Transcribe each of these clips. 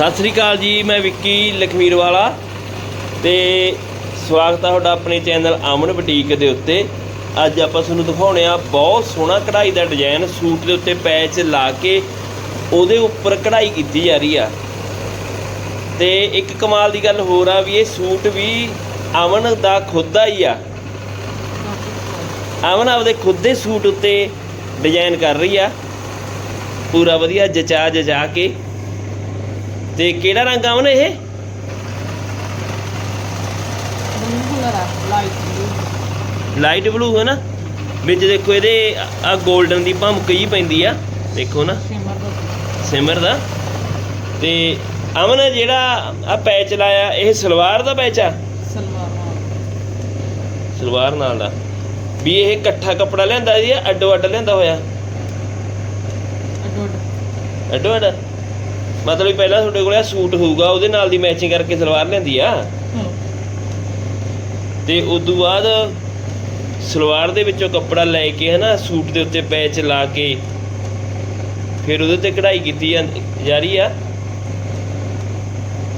ਸਤਿ ਸ੍ਰੀ ਅਕਾਲ ਜੀ, ਮੈਂ ਵਿੱਕੀ ਲਖਮੀਰ ਵਾਲਾ ਤੇ ਸਵਾਗਤ ਆ ਤੁਹਾਡਾ ਆਪਣੇ ਚੈਨਲ ਅਮਨ ਬੁਟੀਕ ਦੇ ਉੱਤੇ। ਅੱਜ ਆਪਾਂ ਤੁਹਾਨੂੰ ਦਿਖਾਉਣੇ ਆ ਬਹੁਤ ਸੋਹਣਾ ਕਢਾਈ ਦਾ ਡਿਜ਼ਾਈਨ, ਸੂਟ ਦੇ ਉੱਤੇ ਪੈਚ ਲਾ ਕੇ ਉਹਦੇ ਉੱਪਰ ਕਢਾਈ ਕੀਤੀ ਜਾ ਰਹੀ ਆ। ਤੇ ਇੱਕ ਕਮਾਲ ਦੀ ਗੱਲ ਹੋਰ ਆ ਵੀ ਇਹ ਸੂਟ ਵੀ ਅਮਨ ਦਾ ਖੁਦ ਦਾ ਹੀ ਆ। ਅਮਨ ਆਪਦੇ ਖੁਦ ਦੇ ਸੂਟ ਉੱਤੇ ਡਿਜ਼ਾਈਨ ਕਰ ਰਹੀ ਆ। ਪੂਰਾ ਵਧੀਆ ਜਚਾ ਜਚਾ ਕੇ। ਤੇ ਕਿਹੜਾ ਰੰਗ ਆ ਉਹਨੇ ਇਹ? ਲਾਈਟ ਬਲੂ ਹੈ ਨਾ? ਵਿੱਚ ਦੇਖੋ ਇਹਦੇ ਆ 골ਡਨ ਦੀ ਭਮਕ ਜੀ ਪੈਂਦੀ ਆ। ਦੇਖੋ ਨਾ। ਸ਼ਿਮਰ ਦਾ। ਤੇ ਅਮਨ ਜਿਹੜਾ ਆ ਪੈਚ ਲਾਇਆ ਇਹ ਸਲਵਾਰ ਦਾ ਪੈਚ ਆ? ਸਲਵਾਰ ਨਾਲ। ਦਾ। ਵੀ ਇਹ ਇਕੱਠਾ ਕੱਪੜਾ ਲਿਆਂਦਾ ਜੀ ਅੱਡੋ ਅੱਡ ਲਿਆਂਦਾ ਹੋਇਆ? ਅਡੋਡ ਅੱਡੋ ਅੱਡ ਮਤਲਬ ਪਹਿਲਾਂ ਤੁਹਾਡੇ ਕੋਲ ਸੂਟ ਹੋਊਗਾ ਉਹਦੇ ਨਾਲ ਦੀ ਮੈਚਿੰਗ ਕਰਕੇ ਸਲਵਾਰ ਲਿਆਂਦੀ ਆ। ਤੇ ਉਦੋਂ ਬਾਅਦ ਸਲਵਾਰ ਦੇ ਵਿੱਚੋਂ ਕੱਪੜਾ ਲੈ ਕੇ ਹਨਾ ਸੂਟ ਦੇ ਉੱਤੇ ਪੈਚ ਲਾ ਕੇ ਫਿਰ ਉਹਦੇ ਤੇ ਕਢਾਈ ਕੀਤੀ ਜਾ ਰਹੀ ਆ।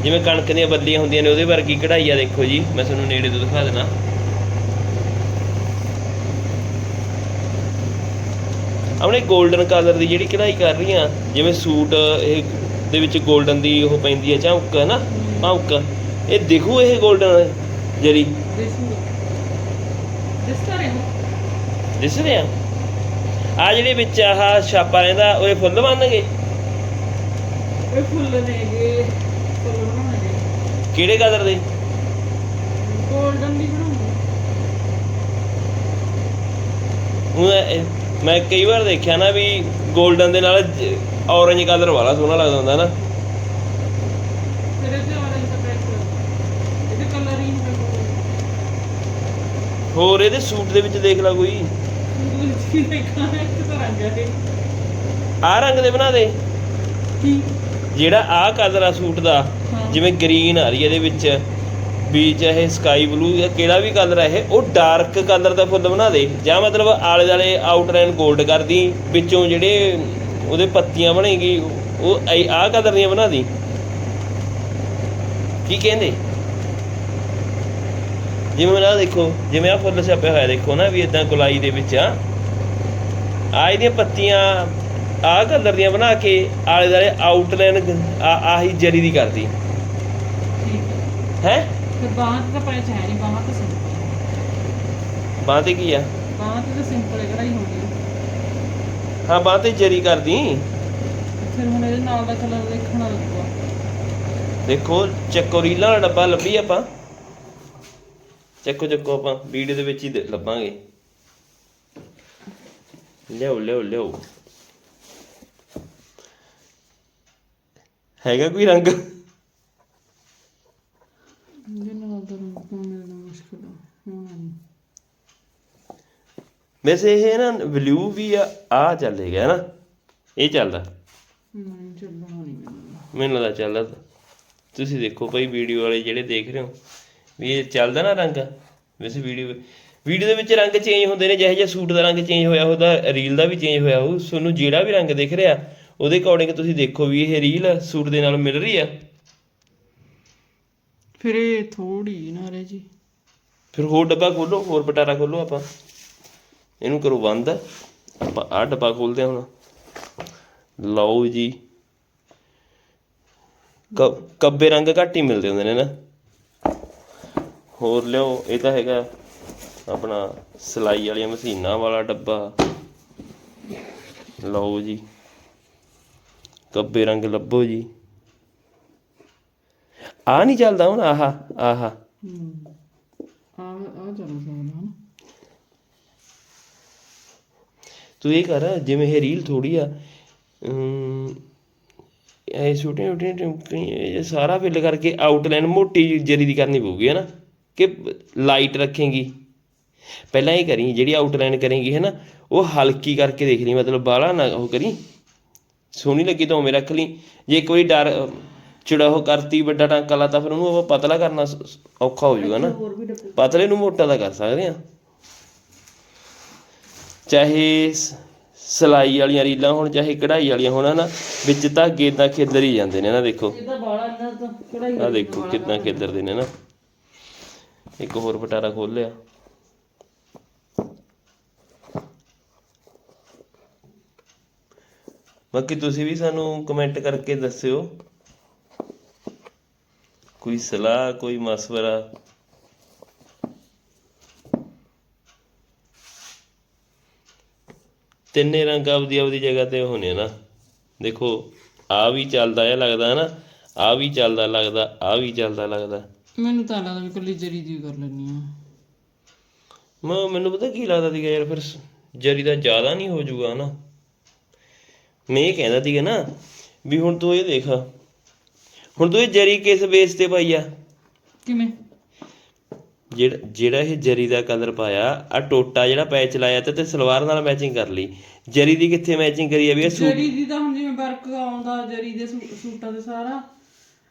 ਜਿਵੇਂ ਕਣਕ ਦੀਆਂ ਬੱਲੀਆਂ ਹੁੰਦੀਆਂ ਨੇ ਉਹਦੇ ਵਰਗੀ ਕਢਾਈ ਆ ਦੇਖੋ ਜੀ ਮੈਂ ਤੁਹਾਨੂੰ ਨੇੜੇ ਤੋਂ ਦਿਖਾ ਦੇਣਾ ਆਪਣੇ 골ਡਨ ਕਲਰ ਦੀ ਜਿਹੜੀ ਕਢਾਈ ਕਰ ਰਹੀ ਆ ਜਿਵੇਂ ਸੂਟ ਇਹ ਦੇ ਵਿੱਚ 골ਡਨ ਦੀ ਉਹ ਪੈਂਦੀ ਹੈ ਚਮਕ ਹੈ ਨਾ ਚਮਕ ਇਹ ਦੇਖੋ ਇਹ 골ਡਨ ਜਰੀ ਦਿਸ ਰਿਹਾ ਆ। ਜਿਹੜੇ ਵਿੱਚ ਆਹ ਛਾਪਾ ਰਹਿੰਦਾ ਉਹ ਫੁੱਲ ਬਣਨਗੇ? ਇਹ ਫੁੱਲ ਨੇਗੇ ਕਿਹੜੇ ਕਲਰ ਦੇ? 골ਡਨ ਦੀ ਬਣਾਉਂਗੇ ਮੈਂ ਕਈ ਵਾਰ ਦੇਖਿਆ ਨਾ ਵੀ ਗੋਲਡਨ ਦੇ ਨਾਲ ਔਰੇਂਜ ਕਲਰ ਵਾਲਾ ਸੋਹਣਾ ਲੱਗਦਾ ਹੁੰਦਾ ਨਾ। ਹੋਰ ਇਹਦੇ ਸੂਟ ਦੇ ਵਿੱਚ ਦੇਖ ਲੈ ਕੋਈ। ਤਾਂ ਰੰਗ ਦੇ ਬਣਾ ਦੇ। ਜਿਹੜਾ ਆਹ ਕਲਰ ਆ ਸੂਟ ਦਾ। ਜਿਵੇਂ ਗ੍ਰੀਨ ਆ ਰਹੀ ਇਹਦੇ ਵਿੱਚ। ਵੀ ਚਾਹੇ ਸਕਾਈ ਬਲੂ ਜਾਂ ਕਿਹੜਾ ਵੀ ਕਲਰ ਹੈ ਇਹ ਉਹ ਡਾਰਕ ਕਲਰ ਦਾ ਫੁੱਲ ਬਣਾ ਦੇ। ਜਾਂ ਮਤਲਬ ਆਲੇ ਦਾਲੇ ਆਊਟਲਾਈਨ 골ਡ ਕਰਦੀ ਵਿੱਚੋਂ ਜਿਹੜੇ ਉਹਦੇ ਪੱਤੀਆਂ ਬਣੇਗੀ ਉਹ ਆਹ ਕਲਰ ਦੀਆਂ ਬਣਾ ਦੀ। ਕੀ ਕਹਿੰਦੇ? ਜਿਵੇਂ ਨਾ ਦੇਖੋ ਜਿਵੇਂ ਆ ਫੁੱਲ ਛਾਪਿਆ ਹੋਇਆ ਦੇਖੋ ਨਾ ਵੀ ਇਦਾਂ ਗੁਲਾਈ ਦੇ ਵਿੱਚ ਆ। ਆ ਇਹਦੀਆਂ ਪੱਤੀਆਂ ਆਹ ਕਲਰ ਦੀਆਂ ਬਣਾ ਕੇ ਆਲੇ ਦਾਲੇ ਆਊਟਲਾਈਨ ਆਹੀ ਜਰੀ ਦੀ ਕਰਦੀ। ਹੈ। ਫਿਰ ਬਾਹਾਂ ਤੇ ਨਹੀਂ ਬਾਹਾਂ ਤੇ ਸਿੰਪਲ ਬਾਂਹ ਤੇ ਕੀ ਆ? ਬਾਹਾਂ ਤੇ ਸਿੰਪਲ ਕਢਾਈ ਹੋ ਗਈ ਹਾਂ ਬਾਂਹ ਤੇ ਜਰੀ ਕਰਦੀ। ਫਿਰ ਹੁਣ ਇਹਦੇ ਨਾਲ ਦਾ ਕਲਰ ਦੇਖਣਾ ਲੱਗੂਗਾ ਦੇਖੋ ਚੱਕੋ ਰੀਲਾਂ ਵਾਲਾ ਡੱਬਾ ਲੱਭੀ ਆਪਾਂ। ਚੱਕੋ ਚੱਕੋ ਆਪਾਂ ਵੀਡੀਓ ਦੇ ਵਿੱਚ ਹੀ ਦੇ- ਲੱਭਾਂਗੇ। ਲਿਓ ਲਿਓ ਲਿਓ ਹੈਗਾ ਕੋਈ ਰੰਗ? ਇਹਦੇ ਨਾਲ ਦਾ ਰੰਗ ਮਿਲਣਾ ਮੁਸ਼ਕਿਲ ਆ। ਵੈਸੇ ਇਹ ਨਾ ਬਲੂ ਵੀ ਆ ਆ ਚੱਲੇਗਾ ਨਾ ਇਹ ਚੱਲਦਾ। ਨਹੀਂ ਮੈਨੂੰ ਲੱਗਦਾ ਚੱਲਦਾ। ਤੁਸੀਂ ਦੇਖੋ ਭਾਈ ਵੀਡੀਓ ਵਾਲੇ ਜਿਹੜੇ ਦੇਖ ਰਹੇ ਹੋ ਵੀ ਇਹ ਚੱਲਦਾ ਨਾ ਰੰਗ। ਵੈਸੇ ਵੀਡੀਓ ਵੀਡੀਓ ਦੇ ਵਿੱਚ ਰੰਗ ਚੇਂਜ ਹੁੰਦੇ ਨੇ ਜਿਹੋ ਜਿਹਾ ਸੂਟ ਦਾ ਰੰਗ ਚੇਂਜ ਹੋਇਆ ਉਹਦਾ ਰੀਲ ਦਾ ਵੀ ਚੇਂਜ ਹੋਇਆ ਉਹ ਤੁਹਾਨੂੰ ਜਿਹੜਾ ਵੀ ਰੰਗ ਦਿਖ ਰਿਹਾ ਉਹਦੇ ਅਕੋਰਡਿੰਗ ਤੁਸੀਂ ਦੇਖੋ ਵੀ ਇਹ ਰੀਲ ਸੂਟ ਦੇ ਨਾਲ ਮਿਲ ਰਹੀ ਆ। ਫਿਰ ਇਹ ਥੋੜੀ ਨਾ ਰੇ ਜੀ। ਫਿਰ ਹੋਰ ਡੱਬਾ ਖੋਲੋ ਹੋਰ ਪਟਾਰਾ ਖੋਲੋ ਆਪਾਂ। ਇਹਨੂੰ ਕਰੋ ਬੰਦ। ਆਪਾਂ ਆਹ ਡੱਬਾ ਖੋਲਦੇ ਹਾਂ ਹੁਣ। ਲਓ ਜੀ। ਕੱਬੇ ਰੰਗ ਘੱਟ ਹੀ ਮਿਲਦੇ ਹੁੰਦੇ ਨੇ ਨਾ। ਹੋਰ ਲਿਓ ਇਹ ਤਾਂ ਹੈਗਾ ਆਪਣਾ ਸਿਲਾਈ ਵਾਲੀਆਂ ਮਸ਼ੀਨਾਂ ਵਾਲਾ ਡੱਬਾ। ਲਓ ਜੀ। ਕੱਬੇ ਰੰਗ ਲੱਭੋ ਜੀ। ਆ ਨਹੀਂ ਚੱਲਦਾ ਹੁਣ, ਆਹਾ ਆਹਾ। ਹੂੰ। ਆ ਆ ਚੱਲ ਸਕਦਾ ਹਨਾ ਤੂੰ ਇਹ ਕਰ ਜਿਵੇਂ ਇਹ ਰੀਲ ਥੋੜੀ ਆ ਇਹ ਛੋਟੀਆਂ ਛੋਟੀਆਂ ਟਿੰਪਲੀਆਂ ਇਹ ਸਾਰਾ ਫਿਲ ਕਰਕੇ ਆਊਟਲਾਈਨ ਮੋਟੀ ਜਿਹੀ ਜਰੀ ਦੀ ਕਰਨੀ ਪਊਗੀ ਹੈ ਨਾ ਕਿ ਲਾਈਟ ਰੱਖੇਂਗੀ। ਪਹਿਲਾਂ ਇਹ ਕਰੀ ਜਿਹੜੀ ਆਊਟਲਾਈਨ ਕਰੇਂਗੀ ਹੈ ਨਾ ਉਹ ਹਲਕੀ ਕਰਕੇ ਦੇਖ ਲਈ ਮਤਲਬ ਬਾਹਲਾ ਨਾ ਉਹ ਕਰੀ। ਸੋਹਣੀ ਲੱਗੀ ਤਾਂ ਉਵੇਂ ਰੱਖ ਲਈ। ਜੇ ਕੋਈ ਡਰ ਚੁੜਾ ਉਹ ਕਰਤੀ ਵੱਡਾ ਟਾਂਕਾ ਲਾਤਾ ਫਿਰ ਉਹਨੂੰ ਆਪਾਂ ਪਤਲਾ ਕਰਨਾ ਔਖਾ ਹੋ ਜਾਊਗਾ ਨਾ ਪਤਲੇ ਨੂੰ ਮੋਟਾ ਤਾਂ ਕਰ ਸਕਦੇ ਆ ਚਾਹੇ ਸਲਾਈ ਵਾਲੀਆਂ ਰੀਲਾਂ ਹੋਣ ਚਾਹੇ ਕਢਾਈ ਵਾਲੀਆਂ ਹੋਣ ਨਾ ਵਿੱਚ ਧਾਗੇ ਇਦਾਂ ਖਿੱਲਰ ਹੀ ਜਾਂਦੇ ਨੇ ਨਾ ਦੇਖੋ? ਇਹਦਾ ਬਾਲਾ ਇੰਨਾ ਤਾਂ ਕਢਾਈ ਆ ਦੇਖੋ ਕਿੰਨਾ ਖਿੱਲਰਦੇ ਨੇ ਨਾ? ਇੱਕ ਹੋਰ ਪਟਾਰਾ ਖੋਲ ਲਿਆ। ਬਾਕੀ ਤੁਸੀਂ ਵੀ ਸਾਨੂੰ ਕਮੈਂਟ ਕਰਕੇ ਦੱਸਿਓ। ਕੋਈ ਸਲਾਹ ਕੋਈ ਮਸ਼ਵਰਾ? ਤਿੰਨੇ ਰੰਗ ਆਪਦੀ ਆਪਦੀ ਜਗ੍ਹਾ ਤੇ ਹੋਣੇ ਨਾ। ਦੇਖੋ ਆ ਵੀ ਚੱਲਦਾ ਆ ਲੱਗਦਾ ਹੈ ਨਾ ਆ ਵੀ ਚੱਲਦਾ ਲੱਗਦਾ ਆ ਵੀ ਚੱਲਦਾ ਲੱਗਦਾ। ਮੈਨੂੰ ਤਾਂ ਲੱਗਦਾ ਵੀ ਕੱਲੀ ਜਰੀ ਦੀ ਕਰ ਲੈਣੀ ਆ ਮੈਂ ਮੈਨੂੰ ਪਤਾ ਕੀ ਲੱਗਦਾ ਸੀਗਾ ਯਾਰ ਫਿਰ ਜਰੀ ਦਾ ਜ਼ਿਆਦਾ ਨਹੀਂ ਹੋ ਜਾਊਗਾ ਨਾ। ਮੈਂ ਇਹ ਕਹਿੰਦਾ ਸੀਗਾ ਨਾ ਵੀ ਹੁਣ ਤੂੰ ਇਹ ਦੇਖ। ਹੁਣ ਤੂੰ ਇਹ ਜਰੀ ਕਿਸ ਬੇਸ ਤੇ ਪਾਈ ਆ? ਕਿਵੇਂ? ਜਿਹੜਾ ਜਿਹੜਾ ਇਹ ਜਰੀ ਦਾ ਕਲਰ ਪਾਇਆ ਆ ਟੋਟਾ ਜਿਹੜਾ ਪੈਚ ਲਾਇਆ ਤੇ ਤੇ ਸਲਵਾਰ ਨਾਲ ਮੈਚਿੰਗ ਕਰ ਲਈ। ਜਰੀ ਦੀ ਕਿੱਥੇ ਮੈਚਿੰਗ ਕਰੀ ਆ ਵੀ ਇਹ ਸੂਟ ਜਰੀ ਦੀ ਤਾਂ ਹੁਣ ਜਿਵੇਂ ਵਰਕ ਆਉਂਦਾ ਜਰੀ ਦੇ ਸੂਟਾਂ ਦੇ ਸਾਰਾ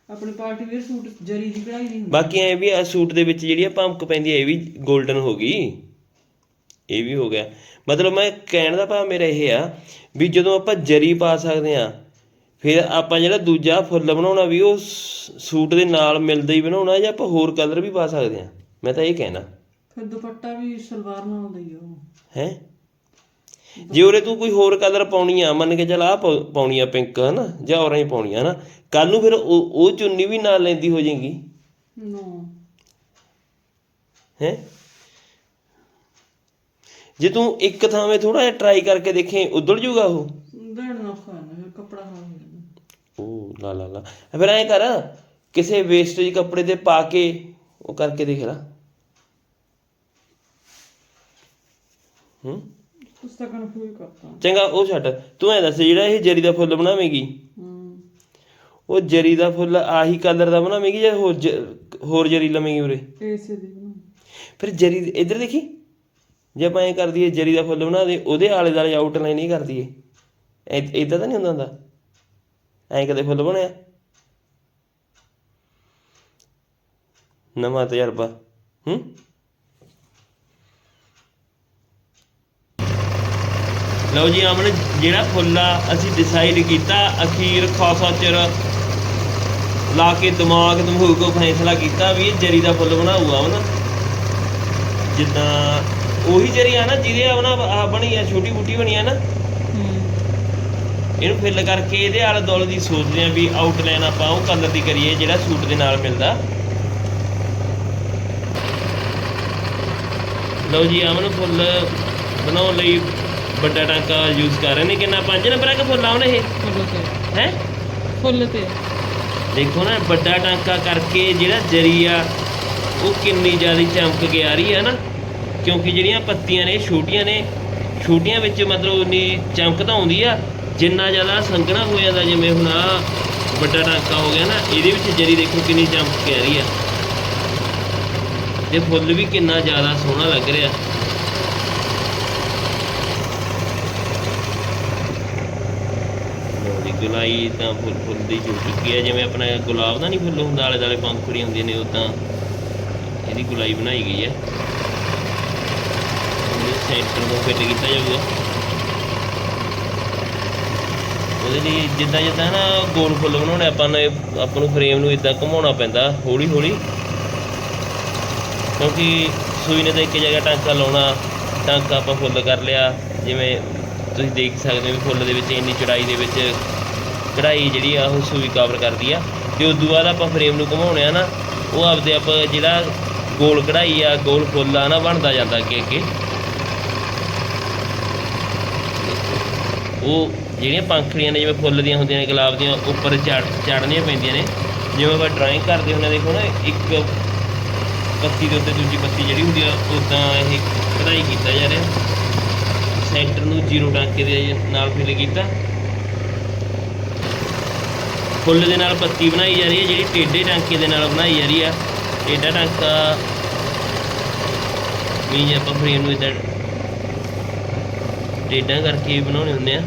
ਆਪਣੇ ਪਾਰਟੀ ਵੇਅਰ ਸੂਟ ਜਰੀ ਦੀ ਕਢਾਈ ਹੁੰਦੀ। ਬਾਕੀ ਐ ਵੀ ਆ ਸੂਟ ਦੇ ਵਿੱਚ ਜਿਹੜੀ ਆ ਭਮਕ ਪੈਂਦੀ ਹੈ ਇਹ ਵੀ 골ਡਨ ਹੋ ਗਈ। ਇਹ ਵੀ ਹੋ ਗਿਆ। ਮਤਲਬ ਮੈਂ ਕਹਿਣ ਦਾ ਭਾਵ ਮੇਰਾ ਇਹ ਆ ਵੀ ਜਦੋਂ ਆਪਾਂ ਜਰੀ ਪਾ ਸਕਦੇ ਆ ਫਿਰ ਆਪਾਂ ਜਿਹੜਾ ਦੂਜਾ ਫੁੱਲ ਬਣਾਉਣਾ ਵੀ ਉਹ ਸੂਟ ਦੇ ਨਾਲ ਮਿਲਦਾ ਹੀ ਬਣਾਉਣਾ ਜਾਂ ਆਪਾਂ ਹੋਰ ਕਲਰ ਵੀ ਪਾ ਸਕਦੇ ਆ। ਮੈਂ ਤਾਂ ਇਹ ਕਹਿਣਾ। ਫਿਰ ਦੁਪੱਟਾ ਵੀ ਸਲਵਾਰ ਨਾਲ ਆਉਂਦਾ ਹੀ ਆ ਉਹ। ਹੈ? ਜੇ ਉਰੇ ਤੂੰ ਕੋਈ ਹੋਰ ਕਲਰ ਪਾਉਣੀ ਆ ਮੰਨ ਕੇ ਚੱਲ ਆ ਪਾਉਣੀ ਆ ਪਿੰਕ ਹਨਾ? ਜਾਂ ਔਰੇਂਜ ਪਾਉਣੀ ਆ ਨਾ ਕੱਲ ਨੂੰ ਫਿਰ ਉਹ ਚੁੰਨੀ ਵੀ ਨਾਲ ਲੈਂਦੀ ਹੋ ਜਾਏਗੀ? ਨੋ। ਹੈ? ਜੇ ਤੂੰ ਇੱਕ ਥਾਵੇਂ ਥੋੜਾ ਜਿਹਾ ਟਰਾਈ ਕਰਕੇ ਦੇਖੇ ਉਧੜ ਜੂਗਾ ਨਾ ਕੱਪੜਾ ਹੋ ਉਹ ਲਾ ਲਾ ਲਾ। ਫਿਰ ਐਂ ਕਰ ਕਿਸੇ ਵੇਸਟੇਜ ਕੱਪੜੇ ਤੇ ਪਾ ਕੇ ਉਹ ਕਰਕੇ ਦੇਖ ਲੈ। ਹੂੰ? ਕਰਤਾ। ਚੰਗਾ ਉਹ ਛੱਡ। ਤੂੰ ਐ ਦੱਸ ਜਿਹੜਾ ਇਹ ਜਰੀ ਦਾ ਫੁੱਲ ਬਣਾਵੇਂਗੀ? ਹੂੰ। ਉਹ ਜਰੀ ਦਾ ਫੁੱਲ ਆਹੀ ਕਲਰ ਦਾ ਬਣਾਵੇਂਗੀ ਜਾਂ ਹੋਰ ਜ- ਹੋਰ ਜਰੀ ਲਵੇਂਗੀ ਉਰੇ? ਇਸੇ ਦੀ ਬਣਾਉਣੀ। ਫਿਰ ਜਰੀ ਇੱਧਰ ਦੇਖੀ? ਜੇ ਆਪਾਂ ਐਂ ਕਰ ਦਈਏ ਜਰੀ ਦਾ ਫੁੱਲ ਬਣਾ ਦੇ ਉਹਦੇ ਆਲੇ ਦੁਆਲੇ ਆਊਟਲਾਈਨ ਹੀ ਕਰ ਦਈਏ। ਇਦਾਂ ਤਾਂ ਨਹੀਂ ਹੁੰਦਾ ਹੁੰਦਾ? ਐਂ ਕਦੇ ਫੁੱਲ ਬਣਿਆ? ਨਵਾਂ ਤਜਰਬਾ। ਹੂੰ? ਲਓ ਜੀ, ਅਮਨ, ਜਿਹੜਾ ਫੁੱਲ ਆ ਅਸੀਂ ਡਿਸਾਈਡ ਕੀਤਾ, ਅਖੀਰ ਖਾਸਾ ਚਿਰ ਲਾ ਕੇ ਦਿਮਾਗ ਦਮੂਗ ਕੋ ਫੈਸਲਾ ਕੀਤਾ ਵੀ ਇਹ ਜਰੀ ਦਾ ਫੁੱਲ ਬਣਾਊਗਾ ਆਮਨ ਜਿੱਦਾਂ ਉਹੀ ਜਰੀ ਆ ਨਾ, ਜਿਹਦੇ ਆ ਨਾ ਬਣੀ ਆ, ਛੋਟੀ ਬੂਟੀ ਬਣੀ ਆ ਨਾ। ਇਹਨੂੰ ਫਿੱਲ ਕਰਕੇ ਇਹਦੇ ਆਲੇ ਦੁਆਲੇ ਦੀ ਸੋਚਦੇ ਆ ਵੀ ਆਊਟਲਾਈਨ ਆਪਾਂ ਉਹ ਕਲਰ ਦੀ ਕਰੀਏ, ਜਿਹੜਾ ਸੂਟ ਦੇ ਨਾਲ ਮਿਲਦਾ। ਲਓ ਜੀ, ਅਮਨ, ਫੁੱਲ ਬਣਾਉਣ ਲਈ ਵੱਡਾ ਟਾਂਕਾ ਯੂਜ਼ ਕਰ ਰਹੇ ਨੇ ਕਿੰਨਾ 5 ਨੰਬਰਾਂ ਦਾ ਫੁੱਲ ਆਉਣ ਇਹ? ਫੁੱਲ ਤੇ। ਹੈ? ਫੁੱਲ ਤੇ। ਦੇਖੋ ਨਾ ਵੱਡਾ ਟਾਂਕਾ ਕਰਕੇ ਜਿਹੜਾ ਜਰੀ ਆ ਉਹ ਕਿੰਨੀ ਜ਼ਿਆਦਾ ਚਮਕ ਕੇ ਆ ਰਹੀ ਹੈ ਨਾ। ਕਿਉਂਕਿ ਜਿਹੜੀਆਂ ਪੱਤੀਆਂ ਨੇ ਛੋਟੀਆਂ ਨੇ ਛੋਟੀਆਂ ਵਿੱਚ ਮਤਲਬ ਉਨੀ ਚਮਕ ਤਾਂ ਆਉਂਦੀ ਆ ਜਿੰਨਾ ਜ਼ਿਆਦਾ ਸੰਘਣਾ ਹੋ ਜਾਂਦਾ ਜਿਵੇਂ ਹੁਣ ਆ ਵੱਡਾ ਟਾਂਕਾ ਹੋ ਗਿਆ ਨਾ ਇਹਦੇ ਵਿੱਚ ਜਰੀ ਦੇਖੋ ਕਿੰਨੀ ਚਮਕ ਕੇ ਆ ਰਹੀ ਆ। ਤੇ ਫੁੱਲ ਵੀ ਕਿੰਨਾ ਜ਼ਿਆਦਾ ਸੋਹਣਾ ਲੱਗ ਰਿਹਾ। ਲਓ ਗੁਲਾਈ ਤਾਂ ਫੁੱਲ ਫੁੱਲ ਦੀ ਜੁੜ ਚੁੱਕੀ ਹੈ ਜਿਵੇਂ ਆਪਣਾ ਗੁਲਾਬ ਦਾ ਨਹੀਂ ਫੁੱਲ ਹੁੰਦਾ, ਆਲੇ ਦੁਆਲੇ ਪੰਖੜੀ ਹੁੰਦੀਆਂ ਨੇ, ਉਦਾਂ ਇਹਦੀ ਗੁਲਾਈ ਬਣਾਈ ਗਈ ਹੈ ਇਹ ਸੈਂਟਰ ਨੂੰ ਫਿੱਟ ਕੀਤਾ ਜਾਊਗਾ। ਉਹਦੇ ਲਈ ਜਿੱਦਾਂ ਜਿੱਦਾਂ ਨਾ ਗੋਲ ਫੁੱਲ ਬਣਾਉਣੇ, ਆਪਾਂ ਨੇ ਆਪਾਂ ਨੂੰ ਫਰੇਮ ਨੂੰ ਇਦਾਂ ਘੁਮਾਉਣਾ ਪੈਂਦਾ, ਹੌਲੀ ਹੌਲੀ। ਕਿਉਂਕਿ ਸੂਈ ਨੇ ਤਾਂ ਇੱਕ ਜਗ੍ਹਾ ਟਾਂਕਾ ਲਾਉਣਾ, ਟਾਂਕਾ ਆਪਾਂ ਫੁੱਲ ਕਰ ਲਿਆ। ਜਿਵੇਂ ਤੁਸੀਂ ਦੇਖ ਸਕਦੇ ਹੋ ਵੀ ਫੁੱਲ ਦੇ ਵਿੱਚ ਇੰਨੀ ਚੜਾਈ ਦੇ ਵਿੱਚ ਕਢਾਈ ਜਿਹੜੀ ਆ, ਉਹ ਸੂਈ ਕਵਰ ਕਰਦੀ ਆ। ਤੇ ਤੋਂ ਬਾਅਦ ਆਪਾਂ ਫਰੇਮ ਨੂੰ ਘੁਮਾਉਣੇ ਆ ਨਾ, ਉਹ ਆਪਦੇ ਆਪ ਜਿਹੜਾ ਗੋਲ ਕਢਾਈ ਆ, ਗੋਲ ਫੁੱਲ ਆ ਨਾ, ਬਣਦਾ ਜਾਂਦਾ ਅੱਗੇ ਅੱਗੇ। ਉਹ ਜਿਹੜੀਆਂ ਪੰਖੜੀਆਂ ਨੇ, ਜਿਵੇਂ ਫੁੱਲ ਦੀਆਂ ਹੁੰਦੀਆਂ ਨੇ, ਗੁਲਾਬ ਦੀਆਂ, ਉੱਪਰ ਚੜ ਚੜਨੀਆਂ ਪੈਂਦੀਆਂ ਨੇ। ਜਿਵੇਂ ਆਪਾਂ ਡਰਾਇੰਗ ਕਰਦੇ ਹੁੰਦੇ ਆ, ਦੇਖੋ ਨਾ, ਇੱਕ ਪੱਤੀ ਦੇ ਉੱਤੇ ਦੂਜੀ ਪੱਤੀ ਜਿਹੜੀ ਹੁੰਦੀ ਆ ਉਦਾਂ ਇਹ ਕਢਾਈ ਕੀਤਾ ਜਾ ਰਿਹਾ। ਸੈਂਟਰ ਨੂੰ ਜ਼ੀਰੋ ਟਾਂਕੇ ਦੇ ਨਾਲ ਫਿਲ ਕੀਤਾ। ਫੁੱਲ ਦੇ ਨਾਲ ਪੱਤੀ ਬਣਾਈ ਜਾ ਰਹੀ ਹੈ, ਜਿਹੜੀ ਟੇਢੇ ਟਾਂਕੇ ਦੇ ਨਾਲ ਬਣਾਈ ਜਾ ਰਹੀ ਆ। ਟੇਢਾ ਟਾਂਕਾ ਵੀ ਆਪਾਂ ਫਰੇਮ ਨੂੰ ਇਦਾਂ ਟੇਢਾ ਕਰਕੇ ਵੀ ਬਣਾਉਣੇ ਹੁੰਦੇ ਆ।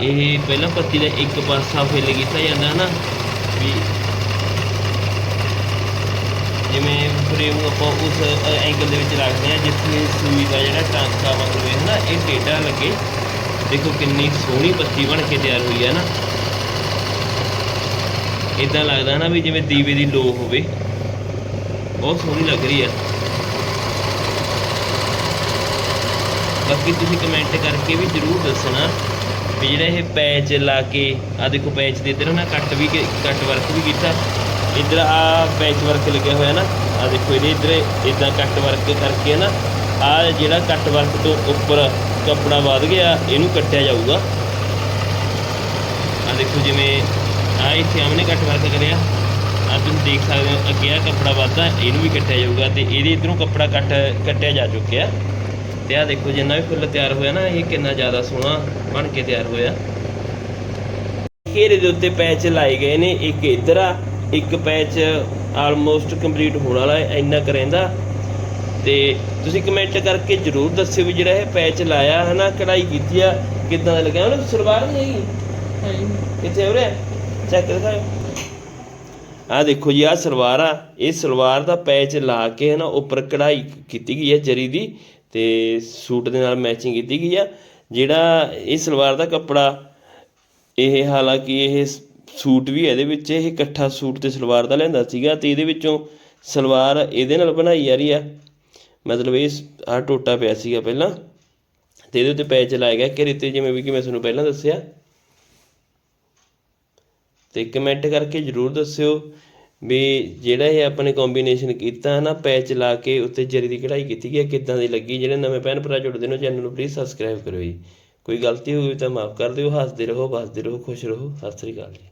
ਇਹ ਪਹਿਲਾਂ ਪੱਤੀ ਦਾ ਇੱਕ ਪਾਸਾ ਫਿਲ ਕੀਤਾ ਜਾਂਦਾ ਹੈ ਨਾ ਵੀ ਜਿਵੇਂ ਫਰੇਮ ਨੂੰ ਆਪਾਂ ਉਸ ਐਂਗਲ ਦੇ ਵਿੱਚ ਰੱਖਦੇ ਹਾਂ ਜਿੱਥੇ ਸੂਈ ਦਾ ਜਿਹੜਾ ਟਾਂਕਾ ਮਤਲਬ ਹੈ ਨਾ, ਇਹ ਟੇਢਾ ਲੱਗੇ। ਦੇਖੋ ਕਿੰਨੀ ਸੋਹਣੀ ਪੱਤੀ ਬਣ ਕੇ ਤਿਆਰ ਹੋਈ ਹੈ ਨਾ। ਇਦਾਂ ਲੱਗਦਾ ਨਾ ਵੀ ਜਿਵੇਂ ਦੀਵੇ ਦੀ ਲੋ ਹੋਵੇ। ਬਹੁਤ ਸੋਹਣੀ ਲੱਗ ਰਹੀ ਹੈ। ਬਾਕੀ ਤੁਸੀਂ ਕਮੈਂਟ ਕਰਕੇ ਵੀ ਜਰੂਰ ਦੱਸਣਾ ਵੀ ਜਿਹੜਾ ਇਹ ਪੈਚ ਲਾ ਕੇ ਆ ਦੇਖੋ ਪੈਚ ਦੇ ਇੱਧਰ ਨਾ ਕੱਟ ਵੀ ਕੱਟ ਵਰਕ ਵੀ ਕੀਤਾ। ਇੱਧਰ ਆ ਪੈਚ ਵਰਕ ਲੱਗਿਆ ਹੋਇਆ ਨਾ ਆ ਦੇਖੋ ਇਹਦੇ ਇੱਧਰ ਇਦਾਂ ਕੱਟ ਵਰਕ ਕਰਕੇ ਨਾ ਆ ਜਿਹੜਾ ਕੱਟ ਵਰਕ ਤੋਂ ਉੱਪਰ ਕੱਪੜਾ ਵੱਧ ਗਿਆ, ਇਹਨੂੰ ਕੱਟਿਆ ਜਾਊਗਾ। ਆ ਦੇਖੋ ਜਿਵੇਂ ਆ ਇੱਥੇ ਆਮਨੇ ਕੱਟ ਵਰਕ ਕਰਿਆ ਆ। ਤੁਸੀਂ ਦੇਖ ਸਕਦੇ ਹੋ, ਅੱਗੇ ਆ ਕੱਪੜਾ ਵੱਧਦਾ, ਇਹਨੂੰ ਵੀ ਕੱਟਿਆ ਜਾਊਗਾ ਤੇ ਇਹਦੇ ਇਧਰੋਂ ਕੱਪੜਾ ਕੱਟ, ਕੱਟਿਆ ਜਾ ਚੁੱਕਿਆ। ਤੇ ਆ ਦੇਖੋ ਜਿੰਨਾ ਵੀ ਫੁੱਲ ਤਿਆਰ ਹੋਇਆ ਨਾ, ਇਹ ਕਿੰਨਾ ਜ਼ਿਆਦਾ ਸੋਹਣਾ ਬਣ ਕੇ ਤਿਆਰ ਹੋਇਆ। ਘੇਰੇ ਦੇ ਉੱਤੇ ਪੈਚ ਲਾਏ ਗਏ ਨੇ, ਇੱਕ ਇੱਧਰ ਆ, ਇੱਕ ਪੈਚ ਆਲਮੋਸਟ ਕੰਪਲੀਟ ਹੋਣ ਵਾਲਾ, ਇੰਨਾ ਕੁ ਰਹਿੰਦਾ। ਤੇ ਤੁਸੀਂ ਕਮੈਂਟ ਕਰਕੇ ਜਰੂਰ ਦੱਸਿਓ ਵੀ ਜਿਹੜਾ ਇਹ ਪੈਚ ਲਾਇਆ ਹੈ ਨਾ ਕਢਾਈ ਕੀਤੀ ਆ ਕਿੱਦਾਂ ਦਾ ਲੱਗਿਆ? ਉਹਨੂੰ ਸਲਵਾਰ ਨਹੀਂ ਹੈਗੀ? ਕਿੱਥੇ ਹੋ ਰਿਹਾ ਚੈੱਕ ਦਿਖਾਓ ਆ ਦੇਖੋ ਜੀ ਆ ਸਲਵਾਰ ਆ। ਇਹ ਸਲਵਾਰ ਦਾ ਪੈਚ ਲਾ ਕੇ ਹੈ ਨਾ ਉੱਪਰ ਕਢਾਈ ਕੀਤੀ ਗਈ ਹੈ ਜਰੀ ਦੀ ਤੇ ਸੂਟ ਦੇ ਨਾਲ ਮੈਚਿੰਗ ਕੀਤੀ ਗਈ ਆ। ਜਿਹੜਾ ਇਹ ਸਲਵਾਰ ਦਾ ਕੱਪੜਾ ਇਹ ਹਾਲਾਂਕਿ ਇਹ ਸੂਟ ਵੀ ਇਹਦੇ ਵਿੱਚ ਇਹ ਇਕੱਠਾ ਸੂਟ ਤੇ ਸਲਵਾਰ ਦਾ ਲੈਂਦਾ ਸੀਗਾ ਤੇ ਇਹਦੇ ਵਿੱਚੋਂ ਸਲਵਾਰ ਇਹਦੇ ਨਾਲ ਬਣਾਈ ਜਾ ਰਹੀ ਆ। ਮਤਲਬ ਇਹ ਆ ਟੋਟਾ ਪਿਆ ਸੀਗਾ ਪਹਿਲਾਂ ਤੇ ਇਹਦੇ ਉੱਤੇ ਪੈਚ ਲਾਇਆ ਗਿਆ। ਘੇਰੇ ਤੇ ਜਿਵੇਂ ਵੀ ਕਿ ਮੈਂ ਤੁਹਾਨੂੰ ਪਹਿਲਾਂ ਦੱਸਿਆ। ਤੇ ਕਮੈਂਟ ਕਰਕੇ ਜਰੂਰ ਦੱਸਿਓ ਵੀ ਜਿਹੜਾ ਇਹ ਆਪਣੇ ਨੇ ਕੰਬੀਨੇਸ਼ਨ ਕੀਤਾ ਨਾ, ਪੈਚ ਲਾ ਕੇ ਉੱਤੇ ਜਰੀ ਦੀ ਕਢਾਈ ਕੀਤੀ ਗਈ ਹੈ, ਕਿੱਦਾਂ ਦੀ ਲੱਗੀ? ਜਿਹੜੇ ਨਵੇਂ ਭੈਣ ਭਰਾ ਜੁੜਦੇ ਨੇ ਚੈਨਲ ਨੂੰ ਪਲੀਜ਼ ਸਬਸਕ੍ਰਾਈਬ ਕਰੋ ਜੀ। ਕੋਈ ਗਲਤੀ ਹੋਈ ਤਾਂ ਮਾਫ ਕਰ ਦਿਓ। ਹੱਸਦੇ ਰਹੋ, ਬਸਦੇ ਰਹੋ, ਖੁਸ਼ ਰਹੋ। ਸਤਿ ਸ੍ਰੀ ਅਕਾਲ ਜੀ।